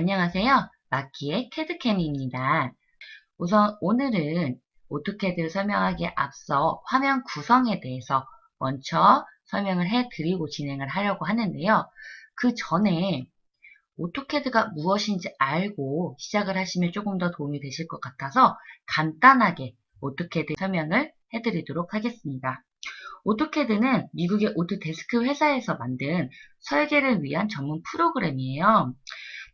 안녕하세요. 마키의 캐드캠입니다. 우선 오늘은 오토캐드를 설명하기에 앞서 화면 구성에 대해서 먼저 설명을 해드리고 진행을 하려고 하는데요. 그 전에 오토캐드가 무엇인지 알고 시작을 하시면 조금 더 도움이 되실 것 같아서 간단하게 오토캐드 설명을 해드리도록 하겠습니다. 오토캐드는 미국의 오토데스크 회사에서 만든 설계를 위한 전문 프로그램이에요.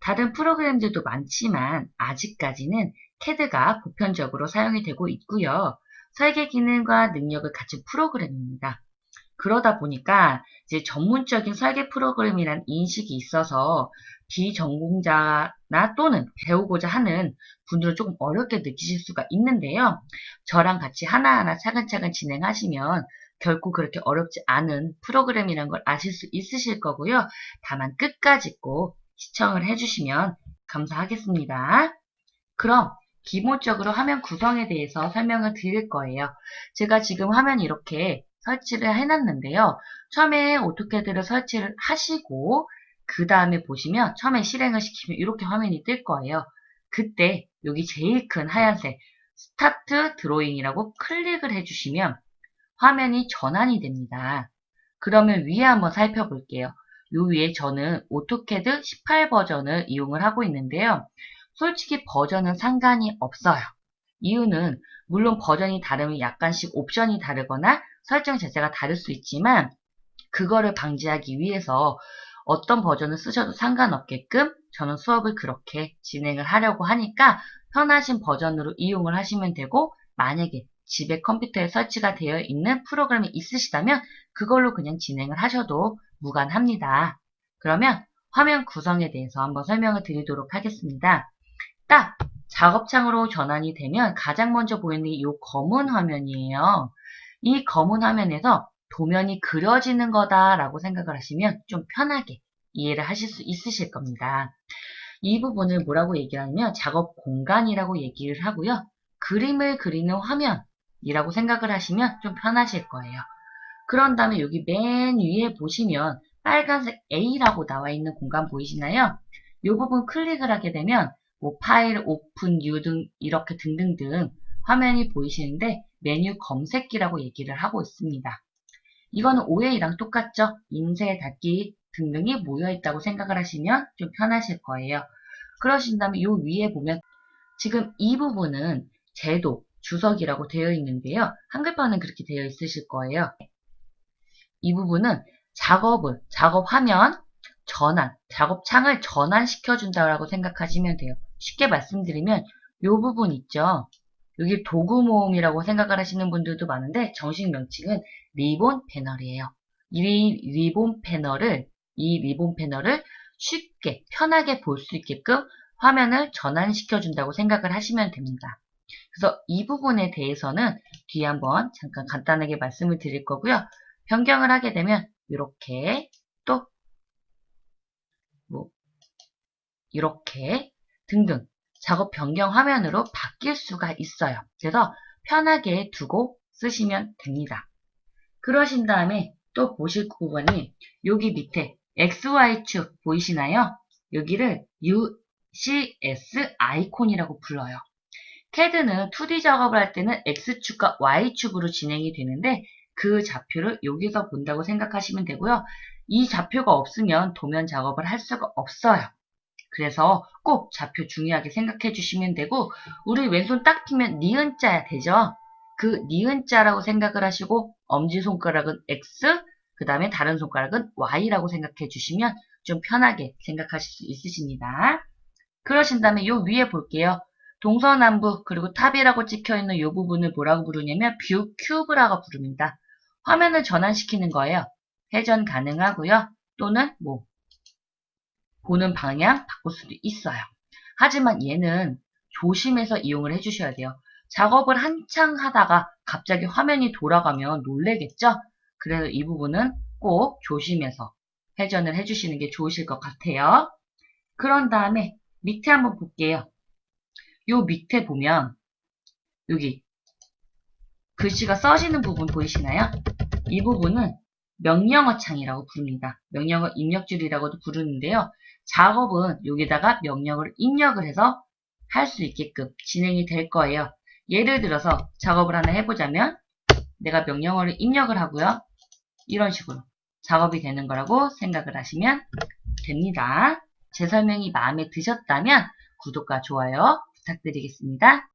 다른 프로그램들도 많지만 아직까지는 캐드가 보편적으로 사용이 되고 있고요. 설계 기능과 능력을 갖춘 프로그램입니다. 그러다 보니까 이제 전문적인 설계 프로그램이란 인식이 있어서 비전공자나 또는 배우고자 하는 분들은 조금 어렵게 느끼실 수가 있는데요. 저랑 같이 하나하나 차근차근 진행하시면 결코 그렇게 어렵지 않은 프로그램이라는 걸 아실 수 있으실 거고요. 다만 끝까지 꼭 시청을 해주시면 감사하겠습니다. 그럼 기본적으로 화면 구성에 대해서 설명을 드릴 거예요. 제가 지금 화면 이렇게 설치를 해놨는데요. 처음에 오토캐드를 설치를 하시고 그 다음에 보시면 처음에 실행을 시키면 이렇게 화면이 뜰 거예요. 그때 여기 제일 큰 하얀색 스타트 드로잉이라고 클릭을 해주시면 화면이 전환이 됩니다. 그러면 위에 한번 살펴볼게요. 요 위에 저는 오토캐드 18 버전을 이용을 하고 있는데요. 솔직히 버전은 상관이 없어요. 이유는 물론 버전이 다르면 약간씩 옵션이 다르거나 설정 자체가 다를 수 있지만 그거를 방지하기 위해서 어떤 버전을 쓰셔도 상관없게끔 저는 수업을 그렇게 진행을 하려고 하니까 편하신 버전으로 이용을 하시면 되고 만약에 집에 컴퓨터에 설치가 되어 있는 프로그램이 있으시다면 그걸로 그냥 진행을 하셔도 무관합니다. 그러면 화면 구성에 대해서 한번 설명을 드리도록 하겠습니다. 딱 작업창으로 전환이 되면 가장 먼저 보이는 게이 검은 화면이에요. 이 검은 화면에서 도면이 그려지는 거다라고 생각을 하시면 좀 편하게 이해를 하실 수 있으실 겁니다. 이 부분을 뭐라고 얘기하냐면 작업 공간이라고 얘기를 하고요. 그림을 그리는 화면 이라고 생각을 하시면 좀 편하실 거예요. 그런 다음에 여기 맨 위에 보시면 빨간색 A라고 나와 있는 공간 보이시나요? 이 부분 클릭을 하게 되면 뭐 파일, 오픈, 뉴 등 이렇게 등등등 화면이 보이시는데 메뉴 검색기라고 얘기를 하고 있습니다. 이거는 OA랑 똑같죠? 인쇄, 닫기 등등이 모여있다고 생각을 하시면 좀 편하실 거예요. 그러신 다음에 이 위에 보면 지금 이 부분은 제도, 주석이라고 되어 있는데요. 한글판은 그렇게 되어 있으실 거예요. 이 부분은 작업을, 작업 화면, 전환, 작업창을 전환시켜준다고 생각하시면 돼요. 쉽게 말씀드리면 이 부분 있죠. 여기 도구 모음이라고 생각을 하시는 분들도 많은데 정식 명칭은 리본 패널이에요. 이 리본 패널을 이 리본 패널을 쉽게 편하게 볼 수 있게끔 화면을 전환시켜 준다고 생각을 하시면 됩니다. 그래서 이 부분에 대해서는 뒤에 한번 잠깐 간단하게 말씀을 드릴 거고요. 변경을 하게 되면 이렇게 또 뭐 이렇게 등등 작업 변경 화면으로 바뀔 수가 있어요. 그래서 편하게 두고 쓰시면 됩니다. 그러신 다음에 또 보실 부분이 여기 밑에 XY축 보이시나요? 여기를 UCS 아이콘이라고 불러요. CAD는 2D 작업을 할 때는 X축과 Y축으로 진행이 되는데 그 좌표를 여기서 본다고 생각하시면 되고요. 이 좌표가 없으면 도면 작업을 할 수가 없어요. 그래서 꼭 좌표 중요하게 생각해 주시면 되고 우리 왼손 딱 피면 니은자 되죠? 그 니은자라고 생각을 하시고 엄지손가락은 X, 그 다음에 다른 손가락은 Y라고 생각해 주시면 좀 편하게 생각하실 수 있으십니다. 그러신 다음에 요 위에 볼게요. 동서남북 그리고 탑이라고 찍혀있는 이 부분을 뭐라고 부르냐면 뷰 큐브라고 부릅니다. 화면을 전환시키는 거예요. 회전 가능하고요. 또는 뭐 보는 방향 바꿀 수도 있어요. 하지만 얘는 조심해서 이용을 해주셔야 돼요. 작업을 한창 하다가 갑자기 화면이 돌아가면 놀래겠죠? 그래서 이 부분은 꼭 조심해서 회전을 해주시는 게 좋으실 것 같아요. 그런 다음에 밑에 한번 볼게요. 요 밑에 보면 여기 글씨가 써지는 부분 보이시나요? 이 부분은 명령어 창이라고 부릅니다. 명령어 입력줄이라고도 부르는데요. 작업은 여기다가 명령을 입력을 해서 할 수 있게끔 진행이 될 거예요. 예를 들어서 작업을 하나 해보자면 내가 명령어를 입력을 하고요. 이런 식으로 작업이 되는 거라고 생각을 하시면 됩니다. 제 설명이 마음에 드셨다면 구독과 좋아요 부탁드리겠습니다.